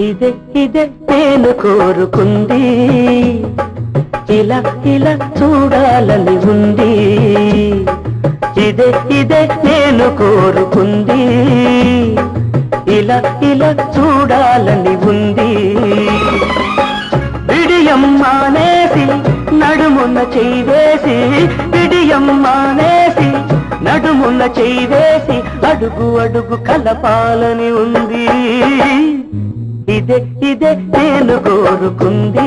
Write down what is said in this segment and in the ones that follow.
ఇదే ఇదే నేను కోరుకుంది. ఇలా ఇలా చూడాలని ఉంది. ఇదే ఇదే నేను కోరుకుంది. ఇలా ఇలా చూడాలని ఉంది. విడియం మానేసి నడుమున్న చేయి వేసి విడియం మానేసి నడుమున్న చేయి అడుగు అడుగు కలపాలని ఉంది. ఇదే ఇదే నేను కోరుకుంది.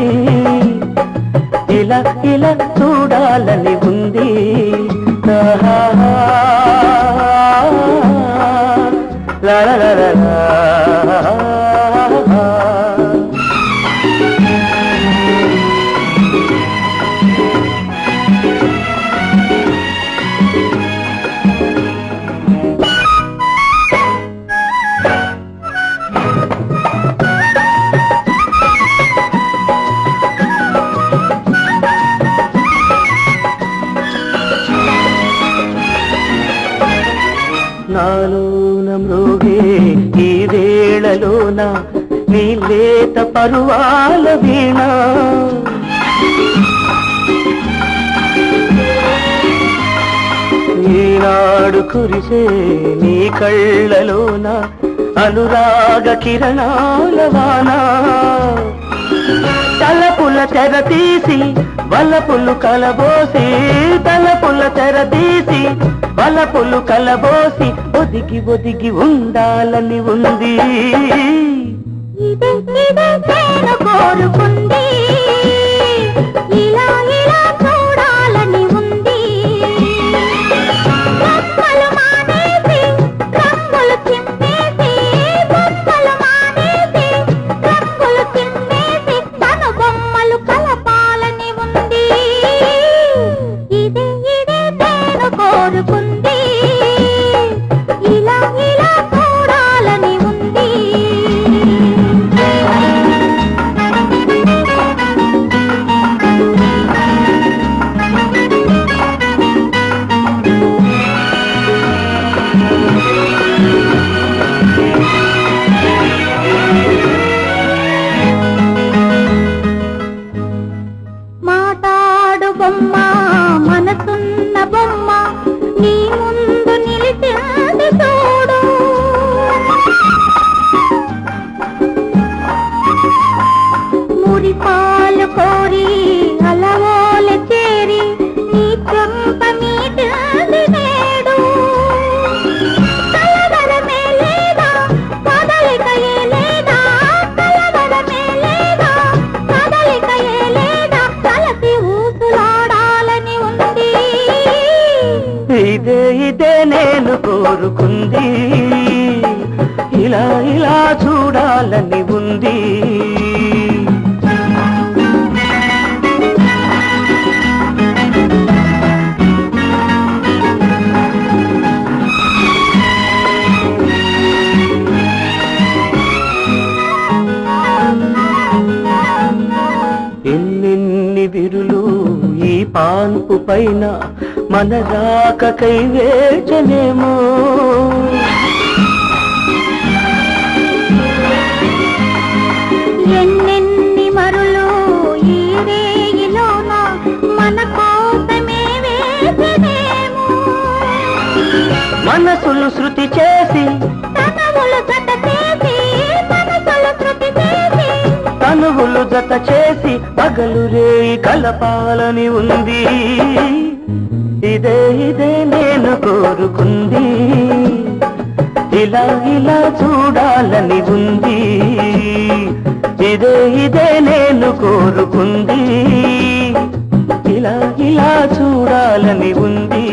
ఇలా ఇలా చూడాలని ఉంది. ఆహా. లా లా లా. వేళలోన నీ లేత పరువాల వీణ. ఈనాడు కురిసే నీ కళ్ళలోన అనురాగ కిరణాల వానా. తలపుల తెర తీసి వలపులు కలబోసి తలపుల తెర తీసి బలపులు కలబోసి ఒదిగి ఒదిగి ఉండాలని ఉంది. కోరుకుంది. ఇదే ఇదే నేను కోరుకుంది. ఇలా ఇలా చూడాలని ఉంది. ఎన్నెన్ని విరులు ఈ పాన్పు పైన మన రాకకై వేచనేమో ఎన్నెన్ని మరులు ఈ రేగిలోన మన మనసులు శృతి చేసి తనవులు జత చేసి మనసులు శృతి చేసి. తనువులు జత చేసి పగలు రేయి కలపాలని ఉంది. ఇదే ఇదే నేను కోరుకుంది. ఇలా ఇలా చూడాలని ఉంది. ఇదే ఇదే నేను కోరుకుంది. ఇలా ఇలా చూడాలని ఉంది.